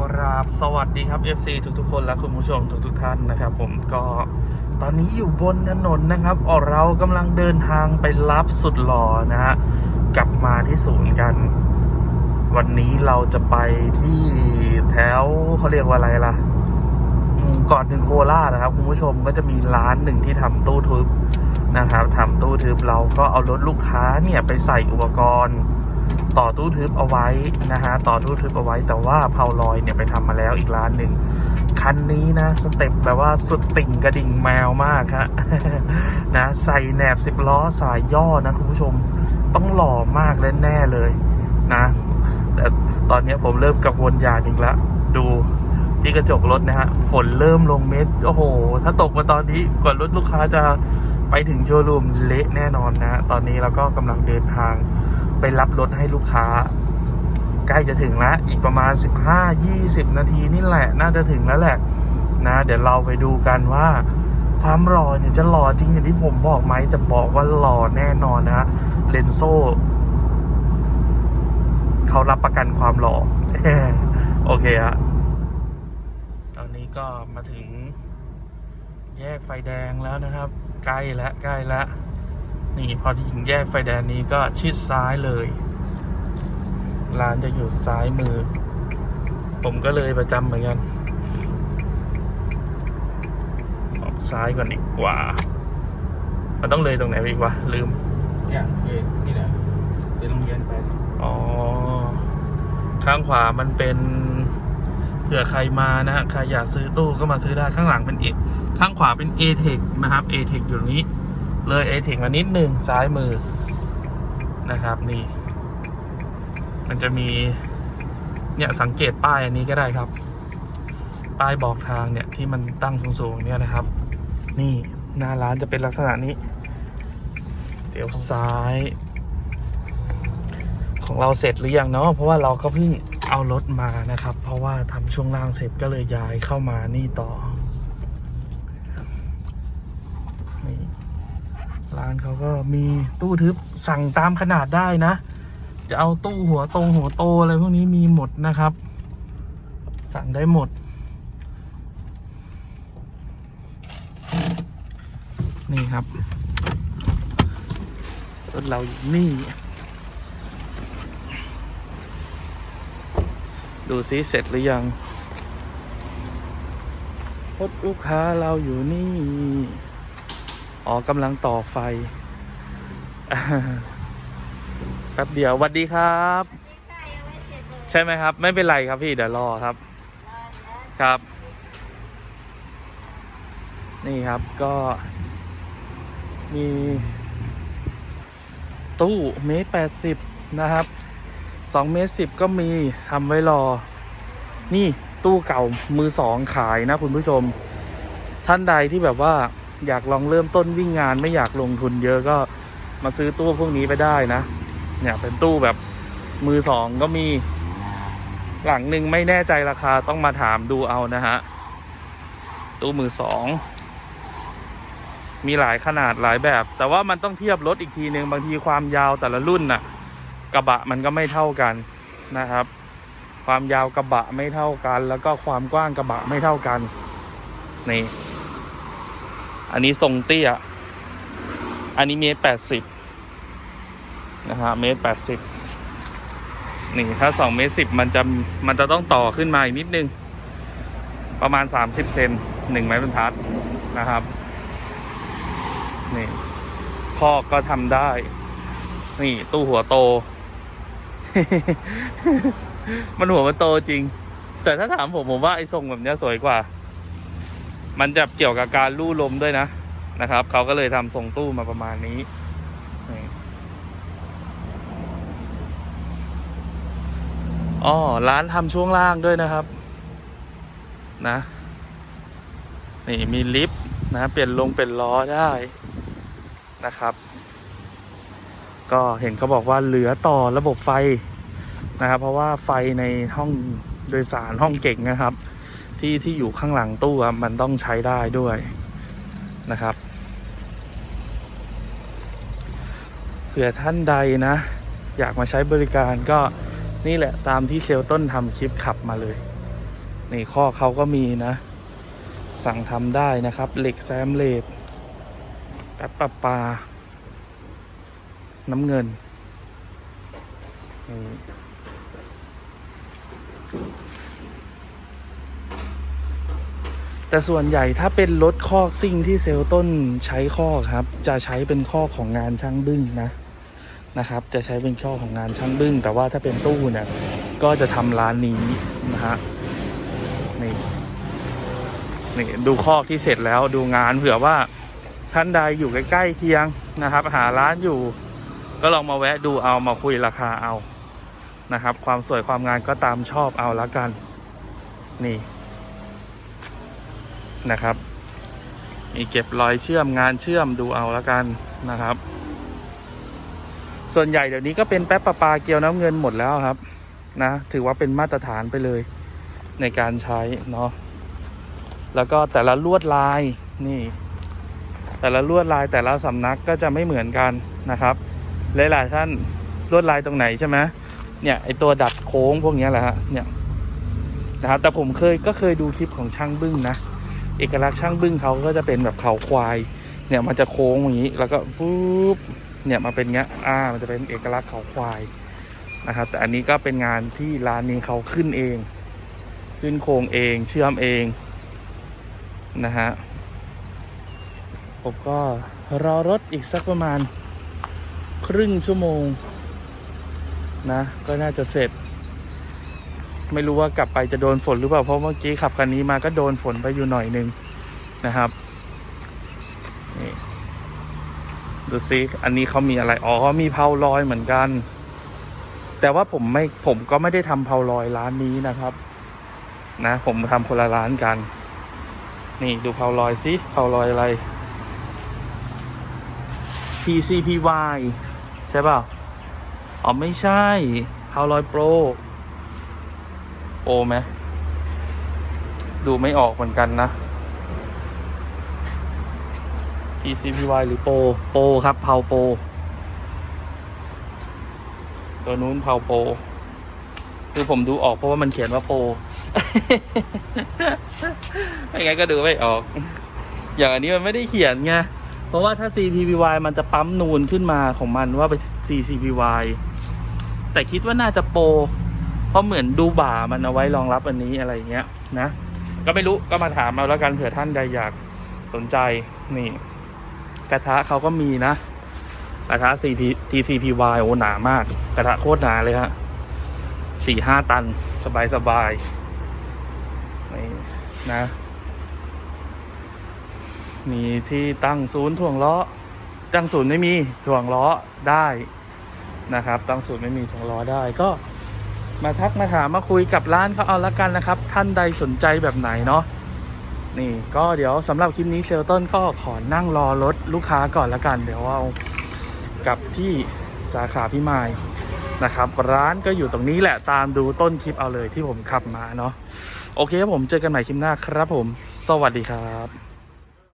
กราบสวัสดีครับ FC ทุกๆคนและคุณผู้ชมทุกๆท่านนะครับ ผมก็ตอนนี้อยู่บนถนนนะครับออเรากำลังเดินทางไปรับสุดหล่อนะฮะกลับมาที่ศูนย์กัน วันนี้เราจะไปที่แถวเขาเรียกว่าอะไรล่ะ ก่อนถึงโคราชนะครับ คุณผู้ชมก็จะมีร้านหนึ่งที่ทำตู้ทึบนะครับทำตู้ทึบเราก็เอารถลูกค้าเนี่ยไปใส่อุปกรณ์ ต่อตู้ทึบเอาไว้นะฮะต่อตู้ทึบเอาไว้แต่ว่าเพาลอยเนี่ยไปทำมาแล้วอีกร้านหนึ่งคันนี้นะสเต็ปแบบว่าสุดติ่งกระดิ่งแมวมากฮะนะใส่แหนบสิบล้อสายย่อนะคุณผู้ชมต้องหล่อมากและแน่เลยนะ แต่ตอนนี้ผมเริ่มกังวลอย่างอีกล้วดูที่กระจกรถนะฮะฝนเริ่มลงเม็ดโอ้โห ถ้าตกมาตอนนี้กว่ารถลูกค้าจะไปถึงโชว์รูมเละแน่นอนนะ ตอนนี้เราก็กำลังเดินทาง ไปรับรถให้ลูกค้า ใกล้จะถึงแล้วอีกประมาณ 15-20 นาทีนี่แหละ น่าจะถึงแล้วแหละนะ เดี๋ยวเราไปดูกันว่าความหล่อเนี่ยจะหล่อจริงอย่างที่ผมบอกไหมแต่บอกว่าหล่อแน่นอนนะเลนโซเขารับประกันความหล่อโอเคฮะตอนนี้ก็มาถึงแยกไฟแดงแล้วนะครับ ใกล้แล้วใกล้แล้ว นี่พอถึงแยกไฟแดงนี้ก็ชิดซ้ายเลย ร้านจะอยู่ซ้ายมือ ผมก็เลยประจำเหมือนกัน ออกซ้ายก่อนดีกว่า มันต้องเลยตรงไหนไปอีกวะ ลืมเนี่ยเออนี่แหละเป็นโรงเรียนไปเนี่ยอ๋อ ข้างขวามันเป็นเผื่อใครมานะฮะ ใครอยากซื้อตู้ก็มาซื้อได้ข้างหลังเป็นเอข้างขวาเป็น a t e c นะครับ a t e c อยู่ตรงนี้ เลย a t e c มานิดหนึ่งซ้ายมือนะครับนี่ มันจะมีเนี่ยสังเกตป้ายอันนี้ก็ได้ครับ ป้ายบอกทางเนี่ยที่มันตั้งสูงๆเนี่ยนะครับ นี่หน้าร้านจะเป็นลักษณะนี้เดี๋ยวซ้าย ของเราเสร็จหรือยังเนาะเพราะว่าเราก็เพิ่งเอารถมานะครับ เพราะว่าทำช่วงล่างเสร็จก็เลยย้ายเข้ามานี่ต่อนี่ร้านเขาก็มีตู้ทึบสั่งตามขนาดได้นะ จะเอาตู้หัวตรงหัวโตอะไรพวกนี้มีหมดนะครับ สั่งได้หมด นี่ครับรถเราอยู่นี่ ดูซิเสร็จหรือยังรถลูกค้าเราอยู่นี่ อ๋อกำลังต่อไฟ แป๊บเดียวสวัสดีครับ ใช่ไหมครับ ไม่เป็นไรครับพี่เดี๋ยวรอครับ ครับ นี่ครับก็ มี ตู้เมตรแปดสิบนะครับสองเมตรสิบก็มีทำไว้รอ นี่ตู้เก่ามือสองขายนะคุณผู้ชม ท่านใดที่แบบว่า อยากลองเริ่มต้นวิ่งงานไม่อยากลงทุนเยอะก็มาซื้อตู้พวกนี้ไปได้นะ เนี่ยเป็นตู้แบบมือสองก็มี หลังหนึ่งไม่แน่ใจราคาต้องมาถามดูเอานะฮะ ตู้มือสอง มีหลายขนาดหลายแบบ แต่ว่ามันต้องเทียบรถอีกทีหนึ่งบางทีความยาวแต่ละรุ่นน่ะ กระบะมันก็ไม่เท่ากันนะครับ ความยาวกระบะไม่เท่ากัน แล้วก็ความกว้างกระบะไม่เท่ากันนี่ อันนี้ทรงเตี้ย อันนี้เมตรแปดสิบนะฮะเมตรแปดสิบนี่ถ้าสองเมตรสิบมันจะมันจะต้องต่อขึ้นมาอีกนิดนึง ประมาณสามสิบเซนหนึ่งไม้บรรทัดนะครับนี่คอกก็ทำได้ นี่ ตู้หัวโต มันหัวมันโตจริง แต่ถ้าถามผมผมว่าไอ้ทรงแบบเนี้ยสวยกว่า มันจะเกี่ยวกับการลู่ลมด้วยนะนะครับเขาก็เลยทำทรงตู้มาประมาณนี้ อ๋อ ร้านทำช่วงล่างด้วยนะครับ นะ นี่มีลิฟต์นะ เปลี่ยนลงเป็นล้อได้นะครับ ก็เห็นเขาบอกว่าเหลือต่อระบบไฟนะครับ เพราะว่าไฟในห้องโดยสารห้องเก่งนะครับ ที่ที่อยู่ข้างหลังตู้อะมันต้องใช้ได้ด้วยนะครับ เผื่อท่านใดนะ อยากมาใช้บริการก็นี่แหละตามที่เซลต้นทำคลิปขับมาเลย นี่ข้อเขาก็มีนะ สั่งทำได้นะครับ เหล็กแซมเล็กแป๊บปะปา น้ำเงินนี่ แต่ส่วนใหญ่ถ้าเป็นรถคอกซิ่งที่เซลต้นใช้ข้อกครับ จะใช้เป็นข้อกของงานช่างบึ้งนะนะครับ จะใช้เป็นข้อกของงานช่างบึ้ง แต่ว่าถ้าเป็นตู้เนี่ยก็จะทำร้านนี้นะฮะนี่นี่ดูคอกที่เสร็จแล้วดูงานเผื่อว่าท่านใดอยู่ใกล้ๆเคียงนะครับ หาร้านอยู่ ก็ลองมาแวะดูเอามาคุยราคาเอานะครับ ความสวยความงานก็ตามชอบเอาละกัน นี่ นะครับ มีเก็บรอยเชื่อมงานเชื่อมดูเอาและกันนะครับ ส่วนใหญ่เดี๋ยวนี้ก็เป็นแป๊บประปาเกลียวน้ำเงินหมดแล้วครับ นะ ถือว่าเป็นมาตรฐานไปเลยในการใช้เนาะแล้วก็แต่ละลวดลายนี่ แต่ละลวดลายแต่ละสำนักก็จะไม่เหมือนกันนะครับหลายๆท่านลวดลายตรงไหนใช่ไหมเนี่ยไอตัวดัดโค้งพวกนี้แหละฮะเนี่ยนะครับแต่ผมเคยก็เคยดูคลิปของช่างบึ้งนะ เอกลักษณ์ช่างบึ้งเขาก็จะเป็นแบบเขาควาย เนี่ยมันจะโค้งอย่างนี้ แล้วก็ฟูบเนี่ยมาเป็นเงี้ยอ่ามันจะเป็นเอกลักษณ์เขาควายนะครับ แต่อันนี้ก็เป็นงานที่ร้านนี้เขาขึ้นเอง ขึ้นโครงเองเชื่อมเองนะฮะผมก็รอรถอีกสักประมาณ ครึ่งชั่วโมงนะ ก็น่าจะเสร็จ ไม่รู้ว่ากลับไปจะโดนฝนหรือเปล่าเพราะเมื่อกี้ขับคันนี้มาก็โดนฝนไปอยู่หน่อยหนึงนะครับนี่ดูซิอันนี้เขามีอะไรอ๋อมีเพาลอยเหมือนกัน แต่ว่าผมไม่ผมก็ไม่ได้ทำเพาลอยร้านนี้นะครับ นะ ผมทำคนละร้านกัน นี่ดูเผาลอยสิเผาลอยอะไร PCPY ใช่เปล่าอ๋อไม่ใช่เผาลอยโปร โปรไหมดูไม่ออกเหมือนกันนะ PCPY หรือโปรโปรครับเผาโปรตัวนู้นเผาโปรคือผมดูออกเพราะว่ามันเขียนว่าโปรไม่งั้นก็ดูไม่ออก อย่างอันนี้มันไม่ได้เขียนไง เพราะว่าถ้า CPPY มันจะปั๊มนูนขึ้นมาของมันว่าเป็น CCPY แต่คิดว่าน่าจะโปร เพราะเหมือนดูบ่ามันเอาไว้รองรับอันนี้อะไรเงี้ยนะ ก็ไม่รู้ก็มาถามเอาแล้วกันเผื่อท่านใดอยากสนใจนี่ กระทะเขาก็มีนะ กระทะ TCPY โอ้หนามาก กระทะโคตรหนาเลยฮะสี่ห้าตันสบายสบายนี่นะ มีที่ตั้งศูนย์ถ่วงล้อ ตั้งศูนย์ไม่มีถ่วงล้อได้นะครับ ตั้งศูนย์ไม่มีถ่วงล้อได้ก็ มาทักมาถามมาคุยกับร้านเขาเอาละกันนะครับ ท่านใดสนใจแบบไหนเนาะนี่ก็เดี๋ยวสำหรับคลิปนี้เซลต้นก็ขอนั่งรอรถลูกค้าก่อนละกัน เดี๋ยวเอากลับที่สาขาพิมายนะครับ ร้านก็อยู่ตรงนี้แหละตามดูต้นคลิปเอาเลยที่ผมขับมาเนาะโอเคครับผมเจอกันใหม่คลิปหน้าครับผม สวัสดีครับ